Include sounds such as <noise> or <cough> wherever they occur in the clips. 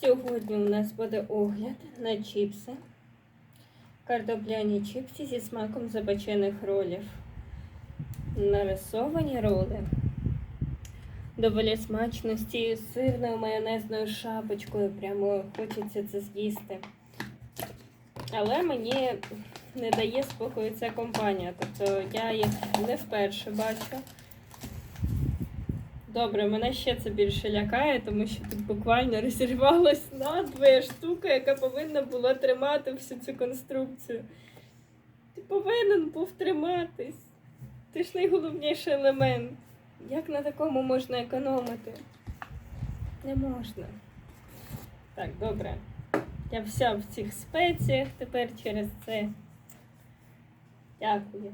Сьогодні у нас буде огляд на чіпси. Картопляні чіпси зі смаком запечених ролів. Нарисовані роли. Доволі смачно з цією сирною майонезною шапочкою. Прямо хочеться це з'їсти. Але мені не дає спокою ця компанія. Тобто я їх не вперше бачу. Добре, мене ще це більше лякає, тому що тут буквально розірвалась надвоє штука, яка повинна була тримати всю цю конструкцію. Ти повинен був триматись. Ти ж найголовніший елемент. Як на такому можна економити? Не можна. Так, добре. Я вся в цих спеціях тепер через це. Дякую.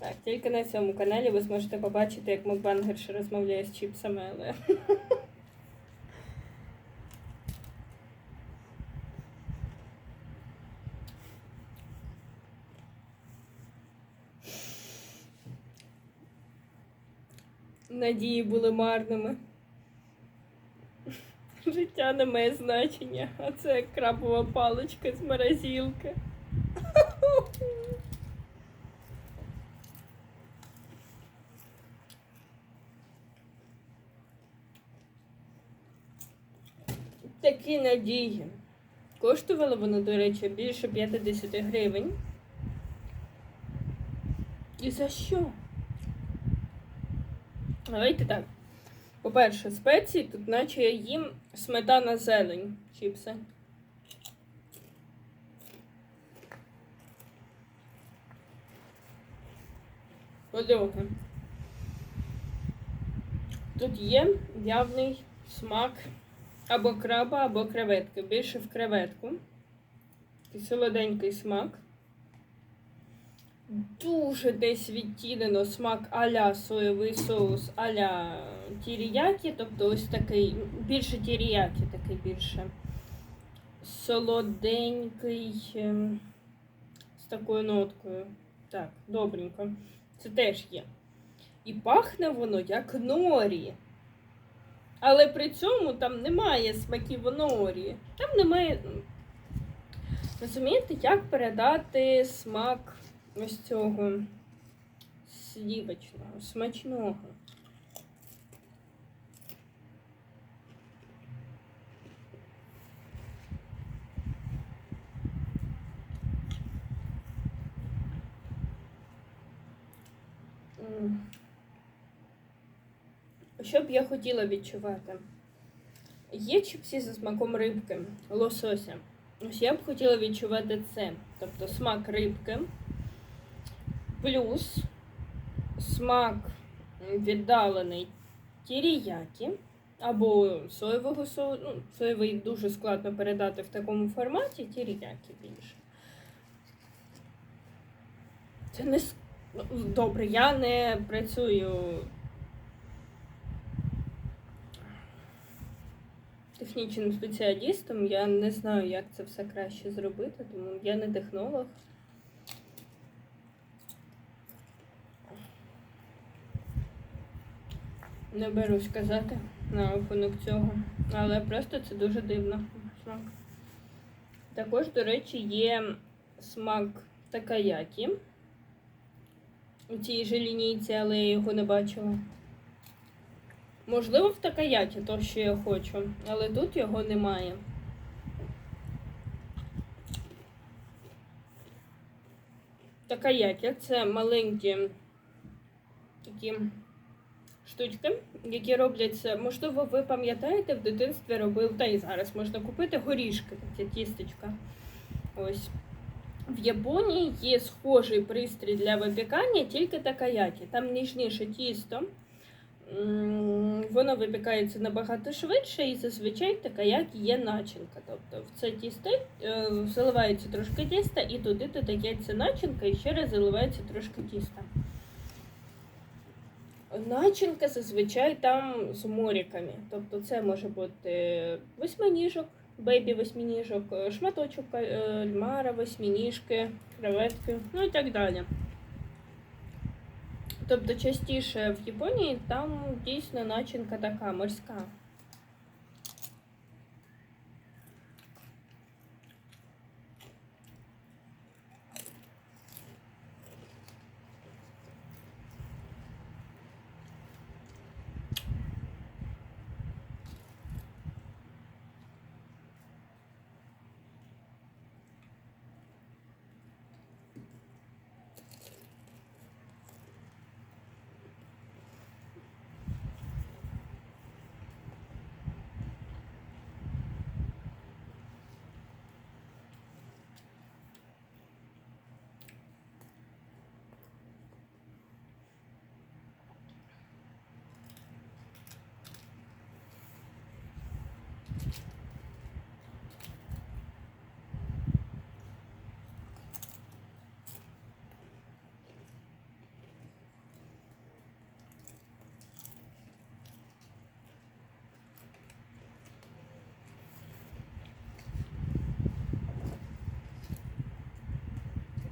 Так, тільки на цьому каналі ви зможете побачити, як мукбангерша розмовляє з чіпсами, але. Надії були марними. Життя не має значення, а це крабова паличка з морозилки. Такі надії. Коштувало воно, до речі, більше 50 гривень. І за що? Давайте так. По-перше, спеції тут наче я їм сметана зелень чіпси. По-друге, тут є явний смак або краба, або креветки. Більше в креветку. Такий солоденький смак. Дуже десь відтінено смак а-ля соєвий соус, а-ля тіріякі, тобто ось такий, більше тіріякі, такий більше солоденький ем, з такою ноткою. Так, добренько. Це теж є. І пахне воно як норі. Але при цьому там немає смаків норі. Там немає. Розумієте, як передати смак ось цього слівочного, смачного. М. Що б я хотіла відчувати? Є чіпсі за смаком рибки, лосося. Ось я б хотіла відчувати це. Тобто смак рибки, плюс смак віддалений тіріякі або соєвого соусу. Ну, соєвий дуже складно передати в такому форматі, тіріякі більше. Це не ну, добре, я не працюю технічним спеціалістом. Я не знаю, як це все краще зробити, тому я не технолог. Не берусь казати на рахунок цього, але просто це дуже дивно. Смак. Також, до речі, є смак такаякі. У цій же лінійці, але я його не бачила. Можливо, в такаяті то, що я хочу, але тут його немає. Такаякі це маленькі такі штучки, які робляться. Можливо, ви пам'ятаєте, в дитинстві робив, та і зараз можна купити горішки, такі тістечка. Ось. В Японії є схожий пристрій для випікання, тільки такаякі. Там ніжніше тісто. Воно випікається набагато швидше і зазвичай така, як є начинка. Тобто в це тісто е, заливається трошки тіста і туди додається начинка і ще раз заливається трошки тіста. Начинка зазвичай там з моріками. Тобто це може бути восьминіжок, бейбі восьминіжок, е, шматочок е, льмара, восьминіжки, креветки, ну і так далі. Тобто частіше в Японії там дійсно начинка така морська.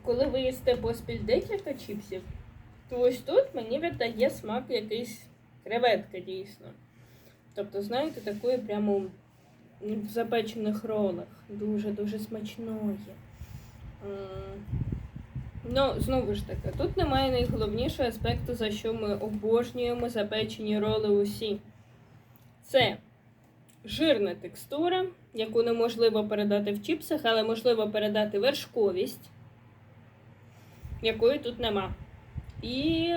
Коли ви їсте поспіль декілька чіпсів, то ось тут мені віддає смак якийсь креветка дійсно. Тобто, знаєте, такої прямо в запечених ролах. Дуже-дуже смачної. Ну, знову ж таки, тут немає найголовнішого аспекту, за що ми обожнюємо запечені роли усі. Це жирна текстура, яку неможливо передати в чіпсах, але можливо передати вершковість, якої тут нема. І.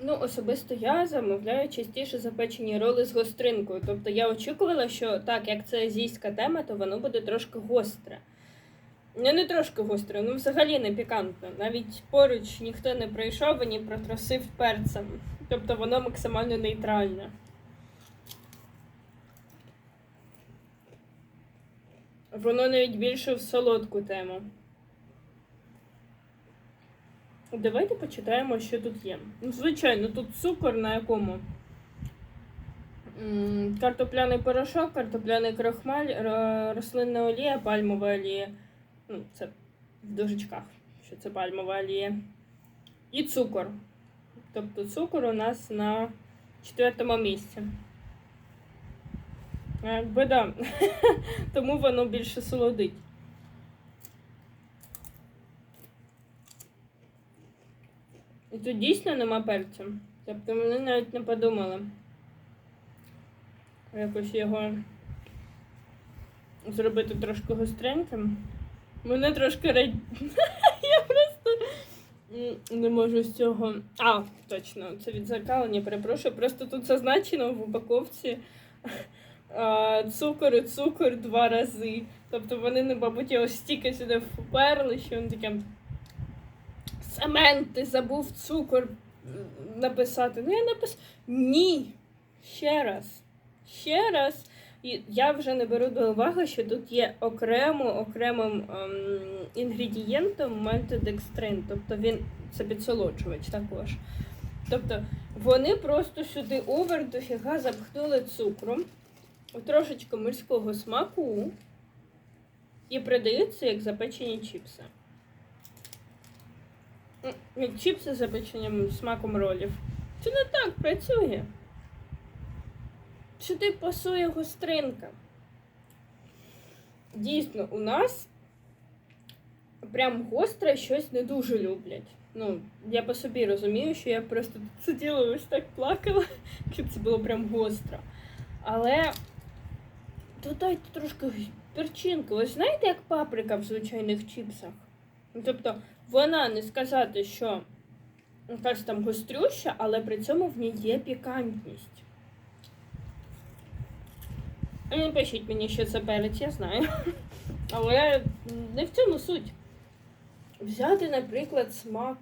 Ну, особисто я замовляю частіше запечені роли з гостринкою. Тобто я очікувала, що так, як це азійська тема, то воно буде трошки гостре. Ну, не трошки гостре, ну взагалі не пікантне. Навіть поруч ніхто не прийшов і не протросив перцем. Тобто воно максимально нейтральне. Воно навіть більше в солодку тему. Давайте почитаємо, що тут є. Ну, звичайно, тут цукор на якому? Картопляний порошок, картопляний крохмаль, ро- рослинна олія, пальмова олія. Ну, це в дужечках, що це пальмова олія. І цукор. Тобто цукор у нас на четвертому місці. Якби да. <laughs> Тому воно більше солодить. І тут дійсно нема перцю. Тобто вони навіть не подумали. Якось його зробити трошки гостреньким. Мене трошки рей... <laughs> Я просто не можу з цього. А, точно, це відзеркалення, перепрошую. Просто тут зазначено в упаковці цукор і цукор два рази. Тобто вони, мабуть, його стільки сюди вперли, що він таке. Семен, ти забув цукор написати. Ну, я написав. Ні. Ще раз. Ще раз. І я вже не беру до уваги, що тут є окремо окремим ем, інгредієнтом мальтодекстрин. Тобто він це підсолоджувач також. Тобто вони просто сюди овер дофіга запхнули цукром, трошечки морського смаку і продаються як запечені чіпси. Як чіпси з запеченням смаком ролів. Це не так працює. Сюди пасує гостринка. Дійсно, у нас прям гостре щось не дуже люблять. Ну, я по собі розумію, що я просто сиділа ось так плакала, <laughs> щоб це було прям гостро. Але додайте трошки перчинки. Ви знаєте, як паприка в звичайних чіпсах? Ну, Тобто, вона не сказати, що якась там гострюща, але при цьому в ній є пікантність. Не пишіть мені, що це перець, я знаю. <laughs> Але не в цьому суть. Взяти, наприклад, смак.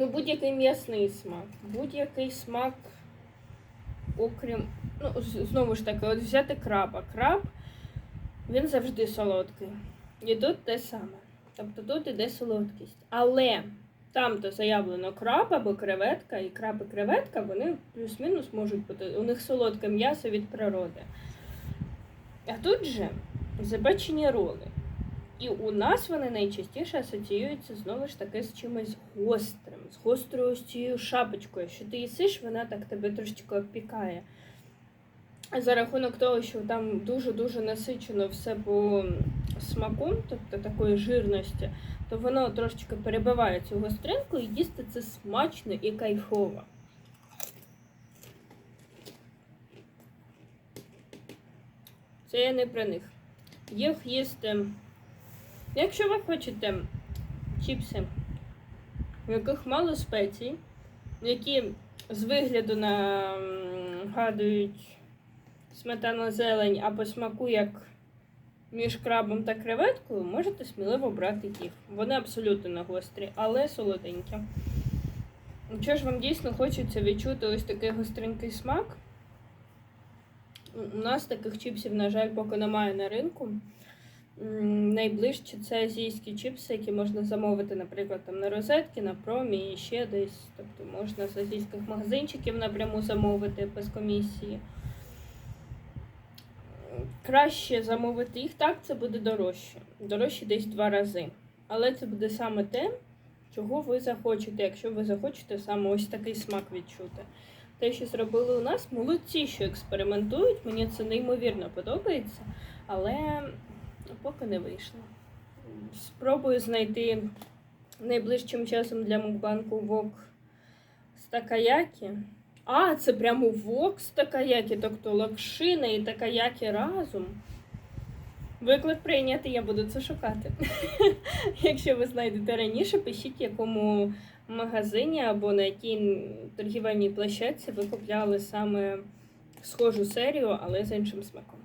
Ну, будь-який м'ясний смак, будь-який смак, окрім. Ну, знову ж таки, от взяти краба. Краб, він завжди солодкий. І тут те саме. Тобто тут іде солодкість. Але там, де заявлено краб або креветка, і краб і креветка, вони плюс-мінус можуть бути. У них солодке м'ясо від природи. А тут же запечені роли. І у нас вони найчастіше асоціюються знову ж таки з чимось гострим, з гострою ось цією шапочкою. Що ти їсиш, вона так тебе трошечки обпікає. За рахунок того, що там дуже-дуже насичено все по смаку, тобто такої жирності, то воно трошечки перебиває цю гостринку і їсти це смачно і кайфово. Це я не про них. Їх їсти. Якщо ви хочете чіпси, в яких мало спецій, які з вигляду нагадують сметана зелень, а по смаку як між крабом та креветкою, можете сміливо брати їх. Вони абсолютно не гострі, але солоденькі. Якщо ж вам дійсно хочеться відчути ось такий гостренький смак, у нас таких чіпсів, на жаль, поки немає на ринку. Найближче це азійські чіпси, які можна замовити, наприклад, там на розетки, на промі і ще десь. Тобто можна з азійських магазинчиків напряму замовити без комісії. краще замовити їх так, це буде дорожче. Дорожче десь два рази. Але це буде саме те, чого ви захочете, якщо ви захочете саме ось такий смак відчути. Те, що зробили у нас, молодці, що експериментують. Мені це неймовірно подобається, але поки не вийшло. Спробую знайти найближчим часом для мукбанку вок з такаякі. А, це прямо вок з такаякі, тобто лакшина і такаякі разом. Виклик прийнятий, я буду це шукати. <laughs> Якщо ви знайдете раніше, пишіть, в якому магазині або на якій торгівельній площадці ви купляли саме схожу серію, але з іншим смаком.